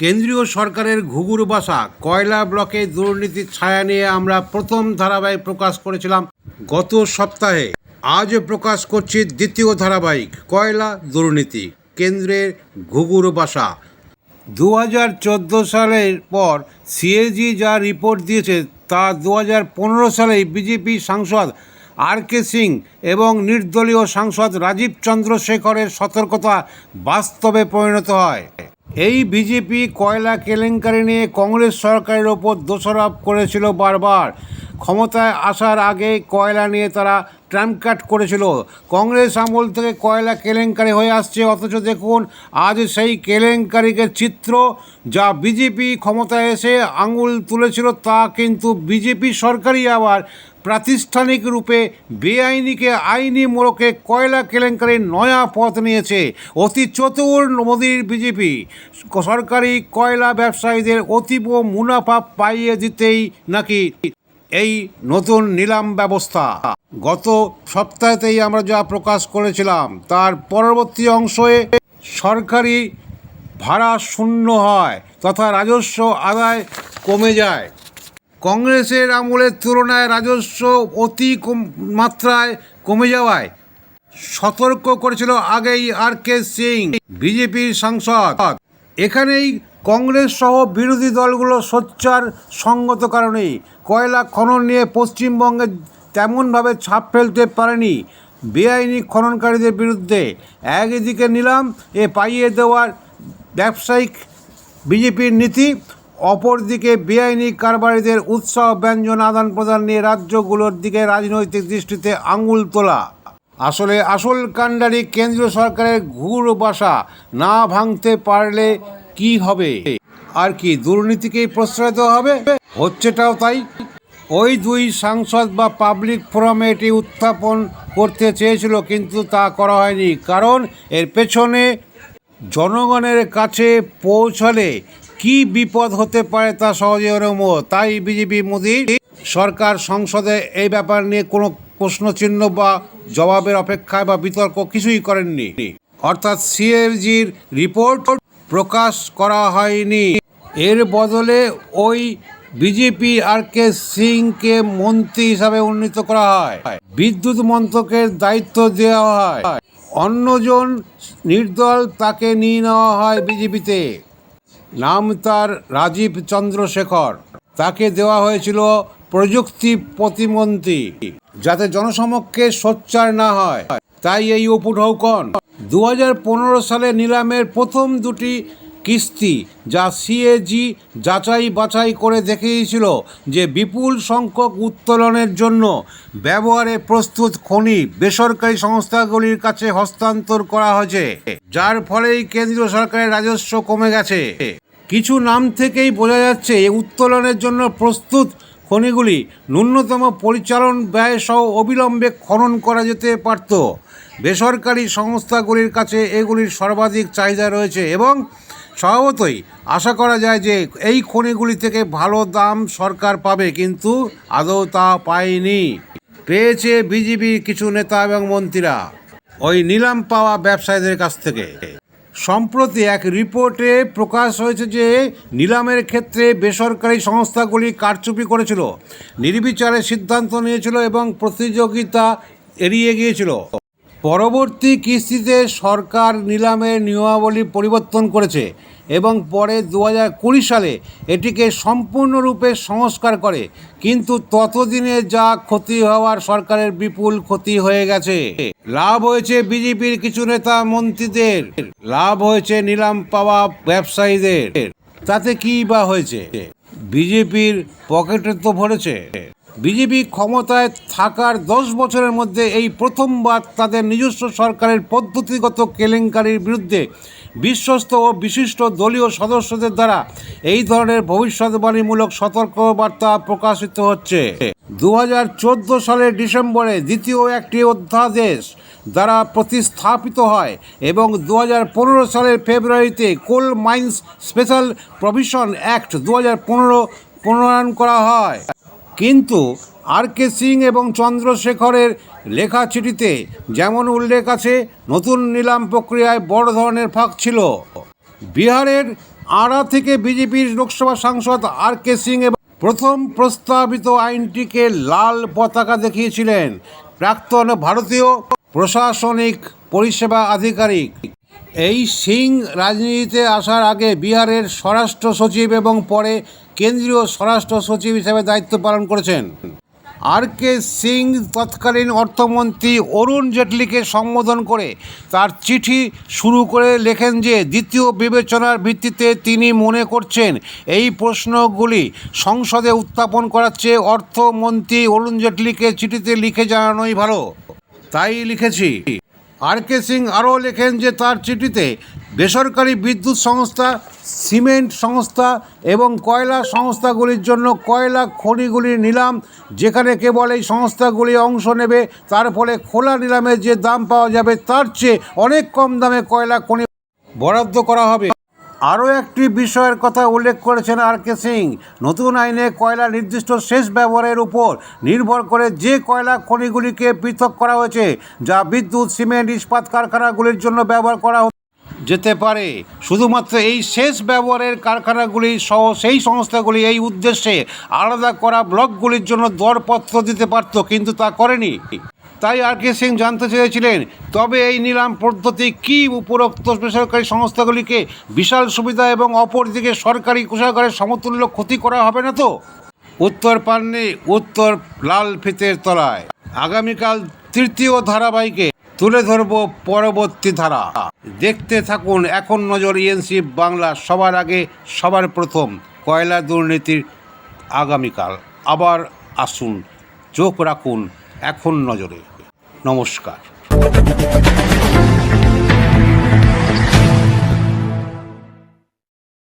কেন্দ্রীয় সরকারের ঘুঘুর বাসা কয়লা ব্লকে দুর্নীতির ছায়া নিয়ে আমরা প্রথম ধারাবাহিক প্রকাশ করেছিলাম গত সপ্তাহে। আজ প্রকাশ করছি দ্বিতীয় ধারাবাহিক কয়লা দুর্নীতি কেন্দ্রের ঘুঘুর বাসা। দু হাজার চোদ্দ সালের পর সিএজি যা রিপোর্ট দিয়েছে তা দু হাজার পনেরো সালে বিজেপি সাংসদ আর কে সিং এবং নির্দলীয় সাংসদ রাজীব চন্দ্রশেখরের সতর্কতা বাস্তবে পরিণত হয়। এই বিজেপি কয়লা কেলেঙ্কারি নিয়ে কংগ্রেস সরকারের ওপর দোষারোপ করেছিল বারবার। ক্ষমতায় আসার আগে কয়লা নিয়ে তারা ট্রাম্প কাট করেছিল। কংগ্রেস আমল থেকে কয়লা কেলেঙ্কারি হয়ে আসছে। অথচ দেখুন, আজ সেই কেলেঙ্কারিকে চিত্র যা বিজেপি ক্ষমতায় এসে আঙুল তুলেছিল তা কিন্তু বিজেপি সরকারই আবার প্রাতিষ্ঠানিক রূপে বেআইনিকে আইনি মোড়কে কয়লা কেলেঙ্কারির নয়া পথ নিয়েছে। অতি চতুর মোদীর বিজেপি সরকারি কয়লা ব্যবসায়ীদের অতীব মুনাফা পাইয়ে দিতেই নাকি এই নতুন নিলাম ব্যবস্থা। গত সপ্তাহেতেই আমরা যা প্রকাশ করেছিলাম, তার পরবর্তী অংশে সরকারি ভাড়া শূন্য হয় তথা রাজস্ব আদায় কমে যায়। কংগ্রেসের আমলের তুলনায় রাজস্ব অতি মাত্রায় কমে যাওয়ায় সতর্ক করেছিল আগেই আর কে সিং, বিজেপির সাংসদ। এখানেই কংগ্রেস সহ বিরোধী দলগুলো সোচ্চার সঙ্গত কারণেই কয়লা খনন নিয়ে পশ্চিমবঙ্গে তেমনভাবে ছাপ ফেলতে পারেনি। বেআইনি খননকারীদের বিরুদ্ধে একদিকে নিলাম, এ পাইয়ে দেওয়ার ব্যবসায়িক বিজেপির নীতি, অপরদিকে বেআইনি কারবারিদের উৎসাহ ব্যঞ্জন আদান প্রদান নিয়ে রাজ্যগুলোর দিকে রাজনৈতিক দৃষ্টিতে আঙুল তোলা। আসলে আসল কাণ্ডারি কেন্দ্রীয় সরকারের ঘুর বাসা না ভাঙতে পারলে কি হবে? আর কি দুর্নীতিকেই প্রশ্রয় দেওয়া হবে? হচ্ছেটাও তাই। ওই দুই সাংসদ বা পাবলিক ফোরামে এটি উত্থাপন করতে চেয়েছিল, কিন্তু তা করা হয়নি। কারণ এর পেছনে জনগণের কাছে পৌঁছলে কি বিপদ হতে পারে তা সহজে অনুমো তাই বিজেপি, মোদী সরকার, সংসদে এই ব্যাপার নিয়ে কোনো প্রশ্নচিহ্ন বা জবাবের অপেক্ষায় বা বিতর্ক কিছুই করেননি। অর্থাৎ সিএজির রিপোর্ট প্রকাশ করা হয়নি। এর বদলে ওই বিজেপি আর কে সিংকে মন্ত্রী হিসাবে উন্নীত করা হয়। বিদ্যুৎ মন্ত্রকের দায়িত্ব দেওয়া হয়। অন্যজন নির্দল তাকে নিয়ে নেওয়া হয় বিজেপিতে নাম তার রাজীব চন্দ্রশেখর। তাকে দেওয়া হয়েছিল প্রযুক্তি প্রতিমন্ত্রী। যাতে জনসমক্ষে সোচ্চার না হয়। তাই এই উপঢৌকন দু হাজার পনেরো সালে নিলামের প্রথম দুটি কিস্তি যা সিএজি যাচাই বাছাই করে দেখিয়েছিল যে বিপুল সংখ্যক উত্তোলনের জন্য ব্যবহারে প্রস্তুত খনি বেসরকারি সংস্থাগুলির কাছে হস্তান্তর করা হয়েছে, যার ফলেই কেন্দ্রীয় সরকারের রাজস্ব কমে গেছে। কিছু নাম থেকেই বোঝা যাচ্ছে এই উত্তোলনের জন্য প্রস্তুত খনিগুলি ন্যূনতম পরিচালন ব্যয় সহ অবিলম্বে খনন করা যেতে পারত। বেসরকারি সংস্থাগুলির কাছে এগুলির সর্বাধিক চাহিদা রয়েছে এবং স্বভাবতই আশা করা যায় যে এই খনিগুলি থেকে ভালো দাম সরকার পাবে, কিন্তু আদৌ তা পায়নি। পেয়েছে বিজেপি কিছু নেতা এবং মন্ত্রীরা। ওই নিলাম পাওয়া ব্যবসায়ীদের কাছ থেকে। সম্প্রতি এক রিপোর্টে প্রকাশ হয়েছে যে নিলামের ক্ষেত্রে বেসরকারি সংস্থাগুলি কারচুপি করেছিল, নির্বিচারে সিদ্ধান্ত নিয়েছিল এবং প্রতিযোগিতা এড়িয়ে গিয়েছিল। পরবর্তী কিস্তিতে সরকার নিলামের নিয়মাবলী পরিবর্তন করেছে এবং পরে দু কুড়ি সালে এটিকে সম্পূর্ণরূপে সংস্কার করে। কিন্তু ততদিনে যা ক্ষতি হওয়ার সরকারের বিপুল ক্ষতি হয়ে গেছে। লাভ হয়েছে বিজেপির কিছু নেতা মন্ত্রীদের। লাভ হয়েছে নিলাম পাওয়া ব্যবসায়ীদের। তাতে কি বা হয়েছে? বিজেপির পকেটে তো ভরেছে। বিজেপি ক্ষমতায় থাকার দশ বছরের মধ্যে এই প্রথমবার তাদের নিজস্ব সরকারের পদ্ধতিগত কেলেঙ্কারির বিরুদ্ধে বিশ্বস্ত ও বিশিষ্ট দলীয় সদস্যদের দ্বারা এই ধরনের ভবিষ্যৎবাণীমূলক সতর্কবার্তা প্রকাশিত হচ্ছে। দু হাজার চোদ্দ সালের ডিসেম্বরে দ্বিতীয় একটি অধ্যাদেশ দ্বারা প্রতিস্থাপিত হয় এবং দু হাজার পনেরো সালের ফেব্রুয়ারিতে coal mines special provision act দু হাজার পনেরো করা হয়। কিন্তু আর কে সিং এবং চন্দ্রশেখরের লেখা চিঠিতে যেমন উল্লেখ আছে, নতুন নিলাম প্রক্রিয়ায় বড় ধরনের ফাঁক ছিল। বিহারের আড়া থেকে বিজেপির লোকসভা সাংসদ আর কে সিং এবং প্রথম প্রস্তাবিত আইনটিকে লাল পতাকা দেখিয়েছিলেন প্রাক্তন ভারতীয় প্রশাসনিক পরিষেবা আধিকারিক। এই সিং রাজনীতিতে আসার আগে বিহারের স্বরাষ্ট্র সচিব এবং পরে কেন্দ্রীয় স্বরাষ্ট্র সচিব হিসেবে দায়িত্ব পালন করেছেন। আর কে সিং তৎকালীন অর্থমন্ত্রী অরুণ জেটলিকে সম্বোধন করে তার চিঠি শুরু করে লেখেন যে, দ্বিতীয় বিবেচনার ভিত্তিতে তিনি মনে করছেন এই প্রশ্নগুলি সংসদে উত্থাপন করার চেয়ে অর্থমন্ত্রী অরুণ জেটলিকে চিঠিতে লিখে জানানোই ভালো। তাই লিখেছি। আর কে সিং আরও লেখেন যে তার চিঠিতে, বেসরকারি বিদ্যুৎ সংস্থা, সিমেন্ট সংস্থা এবং কয়লা সংস্থাগুলির জন্য কয়লা খনিগুলির নিলাম, যেখানে কেবল এই সংস্থাগুলি অংশ নেবে, তার ফলে খোলা নিলামের যে দাম পাওয়া যাবে, তার চেয়ে অনেক কম দামে কয়লা খনি বরাদ্দ করা হবে। আরও একটি বিষয়ের কথা উল্লেখ করেছেন আর কে সিং। নতুন আইনে কয়লা নির্দিষ্ট শেষ ব্যবহারের উপর নির্ভর করে যে কয়লা খনিগুলিকে পৃথক করা হয়েছে, যা বিদ্যুৎ, সিমেন্ট, ইস্পাত কারখানাগুলির জন্য ব্যবহার করা যেতে পারে। শুধুমাত্র এই শেষ ব্যবহারের কারখানাগুলি সহ সেই সংস্থাগুলি এই উদ্দেশ্যে আলাদা করা ব্লকগুলির জন্য দরপত্র দিতে পারত, কিন্তু তা করেনি। তাই আর কে সিং জানতে চেয়েছিলেন, তবে এই নিলাম পদ্ধতি কি উপরোক্ত বেসরকারি সংস্থাগুলিকে বিশাল সুবিধা এবং অপরদিকে সরকারি কোষাগারের সমতুল্য ক্ষতি করা হবে না তো? উত্তর পাননি, উত্তর লাল ফিতের তলায়। আগামীকাল তৃতীয় ধারাবাহিকে তুলে ধরব পরবর্তী ধারা। দেখতে থাকুন, এখন নজর ইএনসি বাংলা, সবার আগে, সবার প্রথম কয়লা দুর্নীতির আগামীকাল। আবার আসুন, চোখ রাখুন, এখন নজরে। নমস্কার।